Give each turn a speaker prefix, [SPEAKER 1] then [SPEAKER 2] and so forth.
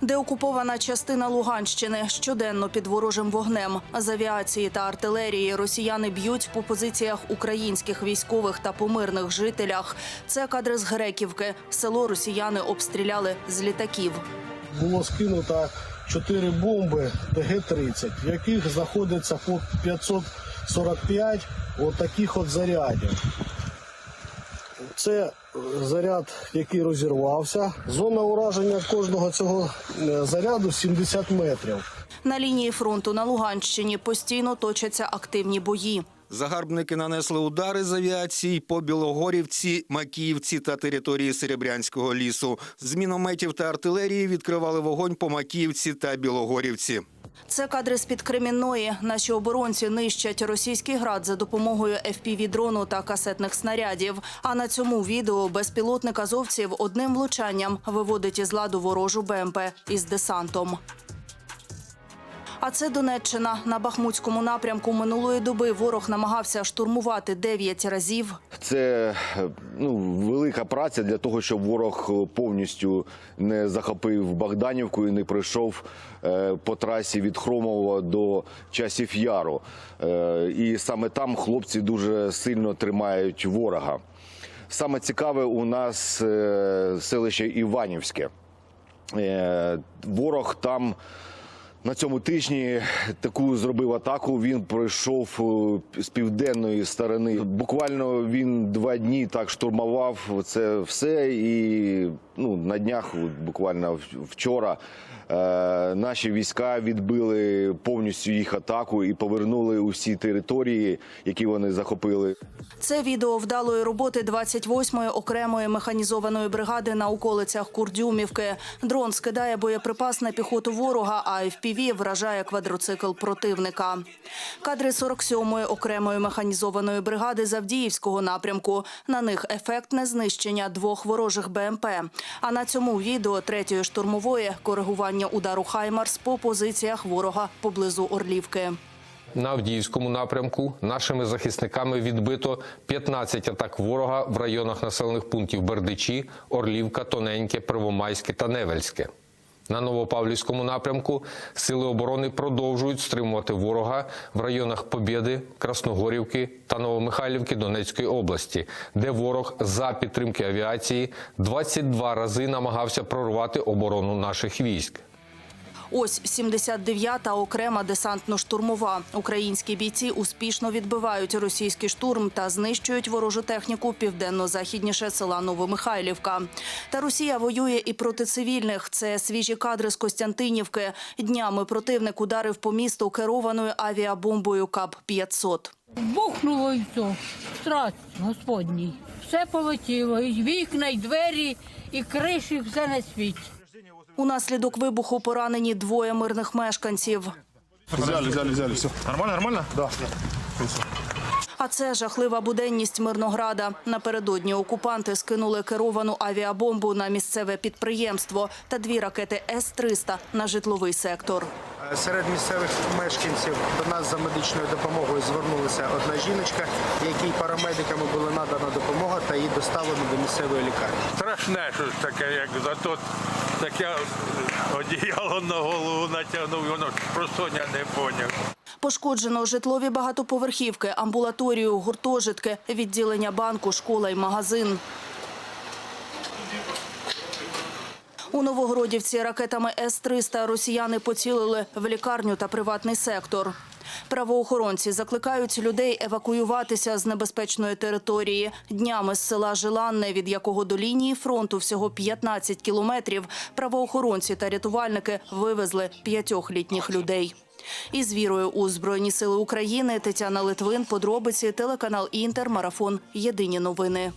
[SPEAKER 1] Деокупована частина Луганщини щоденно під ворожим вогнем. З авіації та артилерії росіяни б'ють по позиціях українських військових та по мирних жителях. Це кадри з Греківки. Село росіяни обстріляли з літаків.
[SPEAKER 2] було скинуто 4 бомби ТГ-30, в яких знаходиться по 545 отаких от зарядів. Це заряд, який розірвався. Зона ураження кожного цього е, заряду 70 метрів.
[SPEAKER 1] На лінії фронту на Луганщині постійно точаться активні бої.
[SPEAKER 3] Загарбники нанесли удари з авіації по Білогорівці, Макіївці та території Серебрянського лісу. З мінометів та артилерії відкривали вогонь по Макіївці та Білогорівці.
[SPEAKER 1] Це кадри з під Кремінної. Наші оборонці нищать російський град за допомогою FPV-дрону та касетних снарядів. А на цьому відео безпілотник азовців одним влучанням виводить із ладу ворожу БМП із десантом. А це Донеччина. На Бахмутському напрямку минулої доби ворог намагався штурмувати 9 разів.
[SPEAKER 4] Це е, ну, велика праця для того, щоб ворог повністю не захопив Богданівку і не пройшов е, по трасі від Хромова до часів Яру. Е, і саме там хлопці дуже сильно тримають ворога. Саме цікаве у нас е, селище Іванівське. Е, ворог там на цьому тижні таку зробив атаку. Він пройшов е, з південної сторони. Буквально він два дні так штурмував це все. І ну, на днях, буквально вчора, е, наші війська відбили повністю їх атаку і повернули усі території, які вони захопили.
[SPEAKER 1] Це відео вдалої роботи 28-ї окремої механізованої бригади на околицях Курдюмівки. Дрон скидає боєприпас на піхоту ворога, а FPV вражає квадроцикл противника. Кадри 47-ї окремої механізованої бригади з Авдіївського напрямку. На них ефектне знищення двох ворожих БМП. А на цьому відео третьої штурмової коригування удару Хаймарс по позиціях ворога поблизу Орлівки.
[SPEAKER 5] На Авдіївському напрямку нашими захисниками відбито 15 атак ворога в районах населених пунктів Бердичі, Орлівка, Тоненьке, Первомайське та Невельське. На Новопавлівському напрямку сили оборони продовжують стримувати ворога в районах Побєди, Красногорівки та Новомихайлівки Донецької області, де ворог за підтримки авіації 22 рази намагався прорвати оборону наших військ.
[SPEAKER 1] Ось 79-та окрема десантно-штурмова. Українські бійці успішно відбивають російський штурм та знищують ворожу техніку південно-західніше села Новомихайлівка. Та Росія воює і проти цивільних. Це свіжі кадри з Костянтинівки. Днями противник ударив по місту керованою авіабомбою КАП-500.
[SPEAKER 6] Бухнуло і все. Страсть Господній. Все полетіло. І вікна, і двері, і криші, все на світі.
[SPEAKER 1] Унаслідок вибуху поранені двоє мирних мешканців.
[SPEAKER 7] Взяли, взяли, взяли, все. Нормально, нормально? Да.
[SPEAKER 1] А це жахлива буденність Мирнограда. Напередодні окупанти скинули керовану авіабомбу на місцеве підприємство та дві ракети С-300 на житловий сектор.
[SPEAKER 8] Серед місцевих мешканців до нас за медичною допомогою звернулася одна жіночка, якій парамедиками була надана допомога та її доставлено до місцевої лікарні.
[SPEAKER 9] страшне щось таке, як зато таке одіяло на голову натягнув, воно ж просоня не поняв.
[SPEAKER 1] Пошкоджено житлові багатоповерхівки, амбулаторію, гуртожитки, відділення банку, школа й магазин. У Новогородівці ракетами С-300 росіяни поцілили в лікарню та приватний сектор. Правоохоронці закликають людей евакуюватися з небезпечної території. Днями з села Жиланне, від якого до лінії фронту всього 15 кілометрів, правоохоронці та рятувальники вивезли п'ятьох літніх людей. Із вірою у Збройні сили України Тетяна Литвин, подробиці, телеканал Інтер, марафон. Єдині новини.